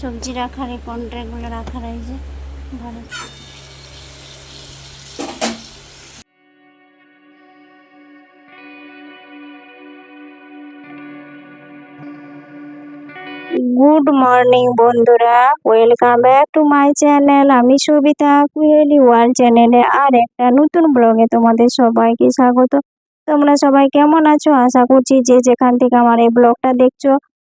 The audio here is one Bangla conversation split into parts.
সবজি রাখার এই কন্ট্রাক্টগুলো রাখার এই যে গুড মর্নিং বন্ধুরা। Welcome back to my channel আমি সবিতা কুহেলি ওয়ার্ল্ড চ্যানেলে আর একটা নতুন ব্লগে তোমাদের সবাইকে স্বাগত। তোমরা সবাই কেমন আছো? আশা করছি যে যেখান থেকে আমার এই ব্লগটা দেখছ,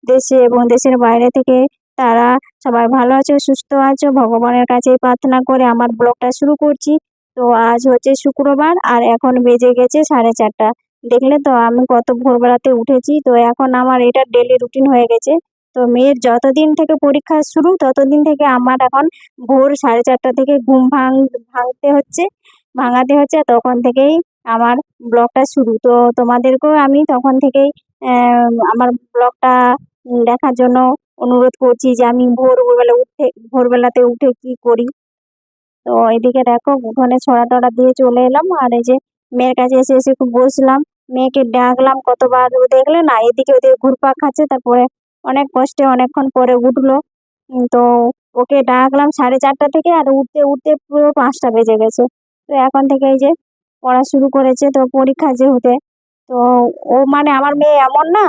দেশে এবং দেশের বাইরে থেকে তারা সবাই ভালো আছো, সুস্থ আছো। ভগবানের কাছে প্রার্থনা করে আমার ব্লগটা শুরু করছি। তো আজ হচ্ছে শুক্রবার আর এখন বেজে গেছে সাড়ে চারটা। দেখলে তো আমি কত ভোরবেলাতে উঠেছি। তো এখন আমার এটা ডেলি রুটিন হয়ে গেছে। তো মেয়ের যতদিন থেকে পরীক্ষা শুরু, ততদিন থেকে আমার এখন ভোর সাড়ে চারটা থেকে ঘুম ভাঙ, ভাঙতে হচ্ছে। ভাঙাতে হচ্ছে, তখন থেকেই আমার ব্লগটা শুরু। তো তোমাদেরকেও আমি তখন থেকেই আমার ব্লগটা দেখার জন্য অনুরোধ করছি যে আমি ভোর ভোরবেলা উঠে, ভোরবেলাতে উঠে কি করি? তো এদিকে দেখো, উঠোনে ছড়া টড়া দিয়ে চলে এলাম আর এই যে মেয়ের কাছে এসে এসে একটু বসলাম। মেয়েকে ডাকলাম, কতবার দেখলে না, এদিকে ওদিকে ঘুরপাক খাচ্ছে, তারপরে অনেক কষ্টে অনেকক্ষণ পরে উঠল। তো ওকে ডাকলাম সাড়ে চারটা থেকে আর উঠতে উঠতে পুরো পাঁচটা বেজে গেছে। তো এখন থেকে এই যে পড়া শুরু করেছে, তো পরীক্ষা যেহেতু, তো ও মানে আমার মেয়ে এমন না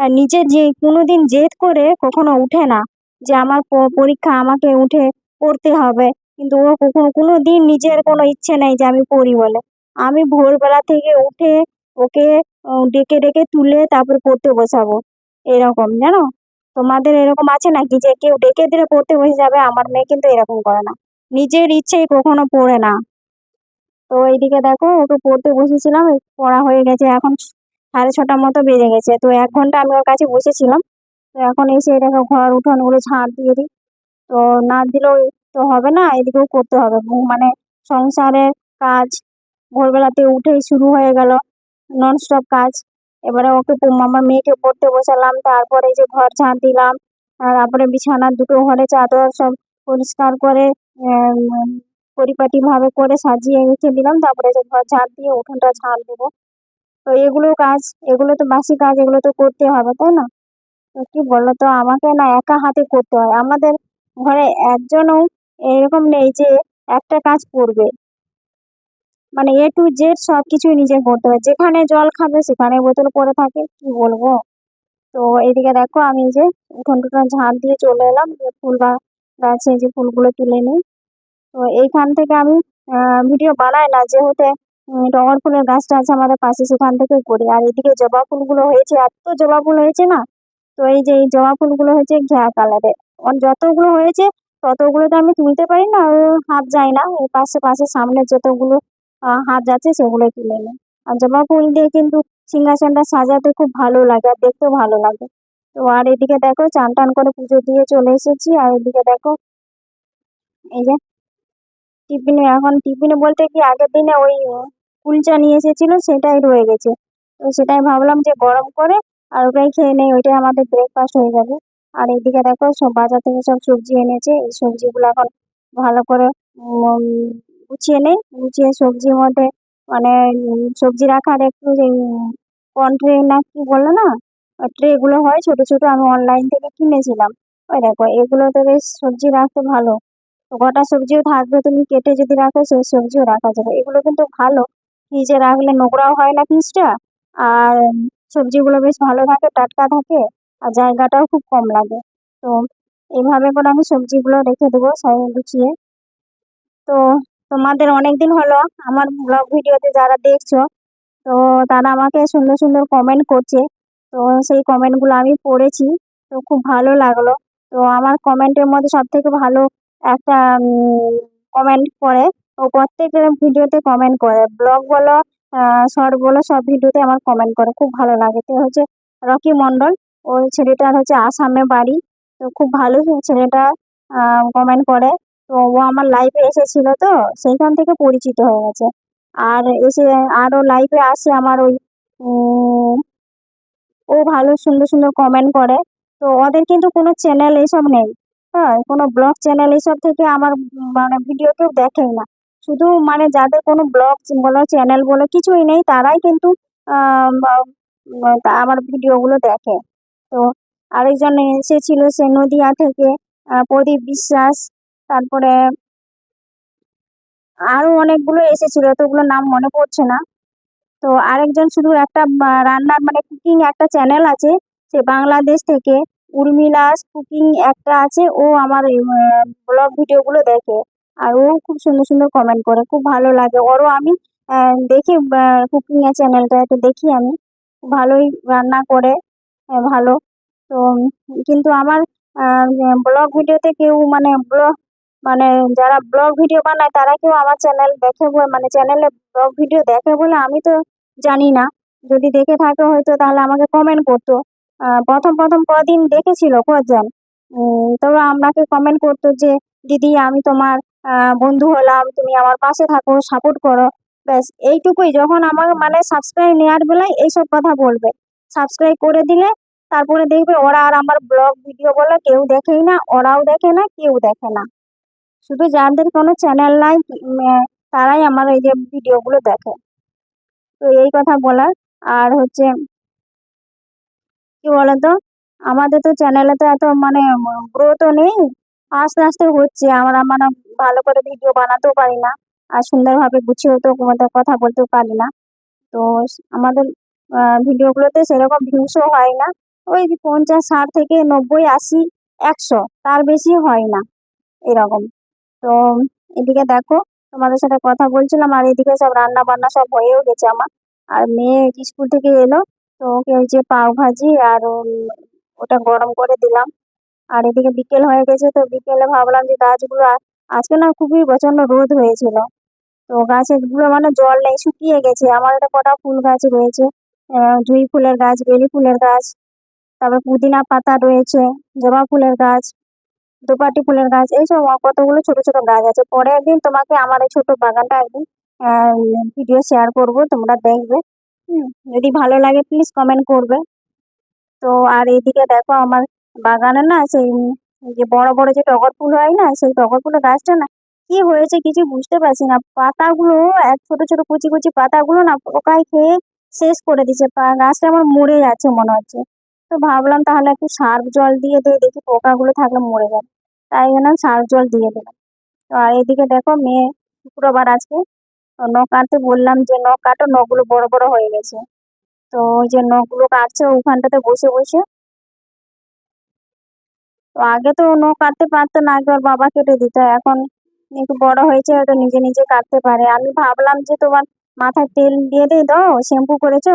নিজে যে কোনোদিন জেদ করে কখনো উঠে না যে আমার পরীক্ষা আমাকে উঠে পড়তে হবে। কিন্তু ও কখনো কোনো দিন নিজের কোনো ইচ্ছে নেই যে আমি পড়ি বলে। আমি ভোরবেলা থেকে উঠে ওকে ডেকে ডেকে তুলে তারপর পড়তে বসাবো। এরকম, জানো? তোমাদের এরকম আছে নাকি যে কেউ ডেকে দিলে পড়তে বসে যাবে? আমার মেয়ে কিন্তু এরকম করে না। নিজের ইচ্ছেই কখনো পড়ে না। তো এইদিকে দেখো, ওকে পড়তে বসেছিলাম, পড়া হয়ে গেছে। এখন সাড়ে ছটার মতো বেজে গেছে। তো এক ঘণ্টা আমি ওর কাছে বসেছিলাম। তো এখন এসে দেখো ঘর উঠোনগুলো ঝাঁট দিয়ে দিই। তো না দিলেও তো হবে না এদিকেও করতে হবে। মানে সংসারের কাজ ভোরবেলাতে উঠেই শুরু হয়ে গেল ননস্টপ কাজ। এবারে ওকে আমার মেয়েকে পড়তে বসালাম তারপরে যে ঘর ঝাঁট দিলাম তারপরে বিছানার দুটো ঘরে চাদর সব পরিষ্কার করে উম, পরিপাটি ভাবে করে সাজিয়ে রেখে দিলাম। তারপরে যে ঘর ঝাঁট দিয়ে উঠোনটা ঝাঁট দেবো। তো এগুলো কাজ, এগুলো তো বাসি কাজ, এগুলো তো করতে হবে, তাই না? তো কি বলো তো, আমাকে না একা হাতে করতে হয়। আমাদের ঘরে একজনও এরকম নেই যে একটা কাজ করবে। মানে এ টু জেড সব কিছুই নিজে করতে হয়। যেখানে জল খাবে সেখানে বোতল পড়ে থাকে, কি বলব? তো এদিকে দেখো, আমি যে টুঠোন ঝাঁট দিয়ে চলে এলাম ফুল বা গাছে যে ফুলগুলো তুলে নিই। তো এইখান থেকে আমি ভিডিও বানাই না, যেহেতু টগর ফুলের গাছটা আছে আমাদের পাশে, সেখান থেকে করি আর এদিকে জবা ফুলগুলো হয়েছে, এত জবা ফুল হয়েছে না? তো এই যে এই জবা ফুলগুলো হয়েছে ঘিয়া কালারের। যতগুলো হয়েছে ততগুলো তো আমি তুলতে পারি না হাত যায় না। ওই পাশে পাশে, সামনে যতগুলো হাত যাচ্ছে, সেগুলো তুলে নিই। আর জবা ফুল দিয়ে কিন্তু সিংহাসনটা সাজাতে খুব ভালো লাগে, আর দেখতেও ভালো লাগে। তো আর এদিকে দেখো, চান টান করে পুজো দিয়ে চলে এসেছি। আর এদিকে দেখো, এই যে টিফিনে, এখন টিফিনে বলতে কি আগের দিনে ওই কুলচা নিয়ে এসেছিল, সেটাই রয়ে গেছে। তো সেটাই ভাবলাম যে গরম করে আর ওটাই খেয়ে নেই, ওইটাই আমাদের ব্রেকফাস্ট হয়ে যাবে। আর এদিকে দেখো, সব বাজার থেকে সব সবজি এনেছে, এই সবজিগুলো এখন ভালো করে গুছিয়ে নেই। গুছিয়ে সবজির মধ্যে মানে সবজি রাখার একটু যে কন্ট্রে না কি বলে না ট্রে গুলো হয়, ছোট ছোট আমি অনলাইন থেকে কিনেছিলাম। ওই দেখো, এগুলোতে বেশ সবজি রাখতে ভালো। গোটা সবজিও থাকবে, তুমি কেটে যদি রাখো, সেই সবজিও রাখা যাবে। এগুলো কিন্তু ভালো ফ্রিজে রাখলে নোংরাও হয় না ফ্রিজটা আর সবজিগুলো বেশ ভালো থাকে, টাটকা থাকে, আর জায়গাটাও খুব কম লাগে। তো এইভাবে করে আমি সবজিগুলো রেখে দেবো গুছিয়ে। তো তোমাদের অনেক দিন হলো আমার ব্লগ ভিডিওতে যারা দেখছ, তো তারা আমাকে সুন্দর সুন্দর কমেন্ট করছে। তো সেই কমেন্টগুলো আমি পড়েছি, তো খুব ভালো লাগল। তো আমার কমেন্টের মধ্যে সব থেকে ভালো একটা কমেন্ট ও প্রত্যেক ভিডিওতে কমেন্ট করে। ব্লগ বলো শর্ট বলো, সব ভিডিওতে আমার কমেন্ট করে। খুব ভালো লাগে। তো হচ্ছে রকি মণ্ডল। ওই ছেলেটার হচ্ছে আসামে বাড়ি। তো খুব ভালো ছেলেটা কমেন্ট করে। তো ও আমার লাইভে এসেছিল তো, সেইখান থেকে পরিচিত হয়ে গেছে। আর এসে আরও লাইভে আসে আমার ওই ও ভালো সুন্দর সুন্দর কমেন্ট করে। তো ওদের কিন্তু কোনো চ্যানেল এইসব নেই। হ্যাঁ কোনো ব্লগ চ্যানেল এইসব থেকে আমার মানে ভিডিও কেউ দেখেই না। শুধু মানে যাদের কোনো ব্লগ বলো চ্যানেল বলো কিছুই নেই, তারাই কিন্তু আমার ভিডিওগুলো দেখে। তো আরেকজন এসেছিল সে নদিয়া থেকে প্রদীপ বিশ্বাস, তারপরে আরও অনেকগুলো এসেছিল তো ওগুলোর নাম মনে পড়ছে না। তো আরেকজন শুধু একটা রান্নার মানে কুকিং একটা চ্যানেল আছে, সে বাংলাদেশ থেকে, উর্মিলাস কুকিং একটা আছে, ও আমার ব্লগ ভিডিওগুলো দেখে। আর ও খুব সুন্দর সুন্দর কমেন্ট করে, খুব ভালো লাগে। ওরও আমি দেখি কুকিং এর চ্যানেলটা তো দেখি আমি। ভালোই রান্না করে ভালো। তো, কিন্তু আমার ব্লগ ভিডিওতে কেউ মানে ব্লগ মানে যারা ব্লগ ভিডিও বানায়, তারা কেউ আমার চ্যানেল দেখে মানে চ্যানেলে ব্লগ ভিডিও দেখে বলে আমি তো জানি না। যদি দেখে থাকে হয়তো তাহলে আমাকে কমেন্ট করতো। প্রথম প্রথম কদিন দেখেছিল কজন? তবে আমাকে কমেন্ট করতো যে দিদি, আমি তোমার বন্ধু হলাম, তুমি আমার পাশে থাকো সাপোর্ট করো। ব্যাস, এইটুকুই। যখন আমার মানে সাবস্ক্রাইব নেওয়ার বেলায় এইসব কথা বলবে। সাবস্ক্রাইব করে দিলে তারপরে দেখবে ওরা আর আমার ব্লগ ভিডিও বলে কেউ দেখেই না, ওরাও দেখে না, কেউ দেখে না। শুধু যাদের কোনো চ্যানেল নাই তারাই আমার এই যে ভিডিওগুলো দেখে। তো এই কথা বলার। আর হচ্ছে, কি বলতো? আমাদের তো চ্যানেলে তো এত মানে গ্রোথও নেই। আস্তে আস্তে হচ্ছে। আমরা মানে ভালো করে ভিডিও বানাতেও পারি না আর সুন্দরভাবে গুছিয়েও তো কথা বলতেও পারি না। তো আমাদের ভিডিওগুলোতে সেরকম ভিউসও হয় না। ওই পঞ্চাশ, ষাট থেকে নব্বই, আশি, একশো, তার বেশি হয় না এরকম। তো এদিকে দেখো, তোমাদের সাথে কথা বলছিলাম আর এদিকে সব রান্না বান্না সব হয়েও গেছে আমার। আর মেয়ে স্কুল থেকে এলো, তো ওকে ওই যে পাও ভাজি আর ওটা গরম করে দিলাম। আর এদিকে বিকেল হয়ে গেছে, তো বিকেলে ভাবলাম যে গাছগুলো আজকে না খুবই প্রচণ্ড রোদ হয়েছিল। তো গাছেরগুলো মানে জল নেই, শুকিয়ে গেছে। আমার একটা কটা ফুল গাছ রয়েছে। জুঁই ফুলের গাছ, বেলি ফুলের গাছ, তারপর পুদিনা পাতা রয়েছে, জবা ফুলের গাছ, দোপাটি ফুলের গাছ এইসব কতগুলো ছোট ছোট গাছ আছে। পরে একদিন তোমাকে আমার এই ছোট বাগানটা একদিন ভিডিও শেয়ার করব, তোমরা দেখবে। যদি ভালো লাগে প্লিজ কমেন্ট করবে। তো আর এদিকে দেখো আমার বাগানে না সেই যে বড় বড় যে টগর ফুল হয় না, সেই টগর ফুলের গাছটা না কি হয়েছে কিছু বুঝতে পারছি না। পাতাগুলো, এক ছোট ছোট কুচি কুচি পাতাগুলো না পোকায় খেয়ে শেষ করে দিচ্ছে গাছটা আমার মরে যাচ্ছে মনে হচ্ছে। তো ভাবলাম তাহলে একটু সার্ফ জল দিয়ে দিয়ে দেখি পোকাগুলো থাকলে মরে যাবে। তাই জন্য আমি সার্ফ জল দিয়ে দিলাম। তো আর এদিকে দেখো মেয়ে শুক্রবার আজকে নখ কাটতে বললাম যে নখ কাটো, নখগুলো বড় বড় হয়ে গেছে। তো ওই যে নখগুলো কাটছে ওখানটাতে বসে বসে আগে তো নো কাটতে পারতো না ওর বাবা কেটে দিত। এখন একটু বড় হয়েছে, হয়তো নিজে নিজে কাটতে পারে। আমি ভাবলাম যে তোমার মাথায় তেল দিয়ে দিয়ে দাও শ্যাম্পু করেছ?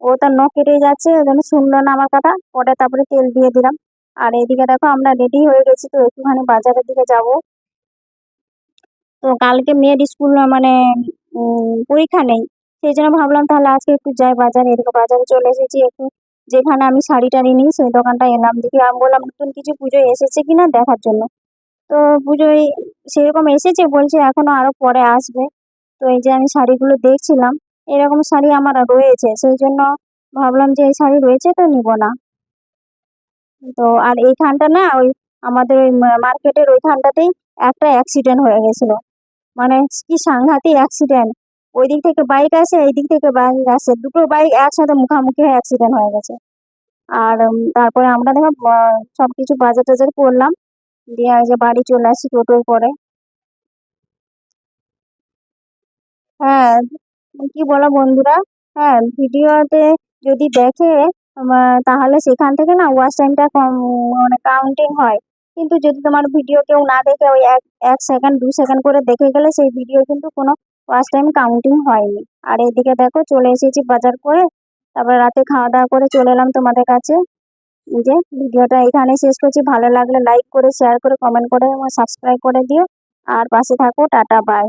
ও তো নখ কেটে যাচ্ছে, ওই জন্য শুনলো না আমার কথা। পরে তারপরে তেল দিয়ে দিলাম। আর এদিকে দেখো আমরা রেডি হয়ে গেছি তো, একটুখানি বাজারের দিকে যাব। তো কালকে মেয়ের স্কুল মানে পরীক্ষা নেই। সেই জন্য ভাবলাম তাহলে আজকে একটু যাই বাজারে। এদিকে বাজারে চলে এসেছি, একটু যেখানে আমি শাড়ি টাড়ি নিই সেই দোকানটা এলাম। দেখি আমি বললাম, নতুন কিছু পুজোয় এসেছে কিনা দেখার জন্য? তো পুজোয় সেরকম এসেছে বলছে, এখনও আরও পরে আসবে। তো এই যে আমি শাড়িগুলো দেখছিলাম, এরকম শাড়ি আমার রয়েছে। সেই জন্য ভাবলাম যে এই শাড়ি রয়েছে তো নিব না। তো আর এইখানটা না, ওই আমাদের ওই মার্কেটের ওইখানটাতেই একটা অ্যাক্সিডেন্ট হয়ে গেছিল। মানে কি সাংঘাতিক অ্যাক্সিডেন্ট ওই দিক থেকে বাইক আসে এই দিক থেকে বাইক আসে। দুটো বাইক একসাথে মুখামুখি অ্যাক্সিডেন্ট হয়ে গেছে। আর তারপরে আমরা দেখো আহ, সবকিছু বাজার টাজার করলাম। দিয়ে যে বাড়ি চলে আসি টোটোয় করে হ্যাঁ কি বলো বন্ধুরা? হ্যাঁ ভিডিওতে যদি দেখে তাহলে সেখান থেকে না ওয়াচ টাইমটা কম মানে কাউন্টিং হয়। কিন্তু যদি তোমার ভিডিও কেউ না দেখে ওই এক এক সেকেন্ড দু সেকেন্ড করে দেখে গেলে সেই ভিডিও কিন্তু কোনো ওয়াচ টাইম কাউন্টিং হয়নি। আর এদিকে দেখো, চলে এসেছি বাজার করে। তারপর রাতে খাওয়া দাওয়া করে চলে এলাম তোমাদের কাছে। যে ভিডিওটা এখানে শেষ করছি। ভালো লাগলে লাইক করে শেয়ার করে কমেন্ট করে সাবস্ক্রাইব করে দিও। আর পাশে থাকো, টাটা বাই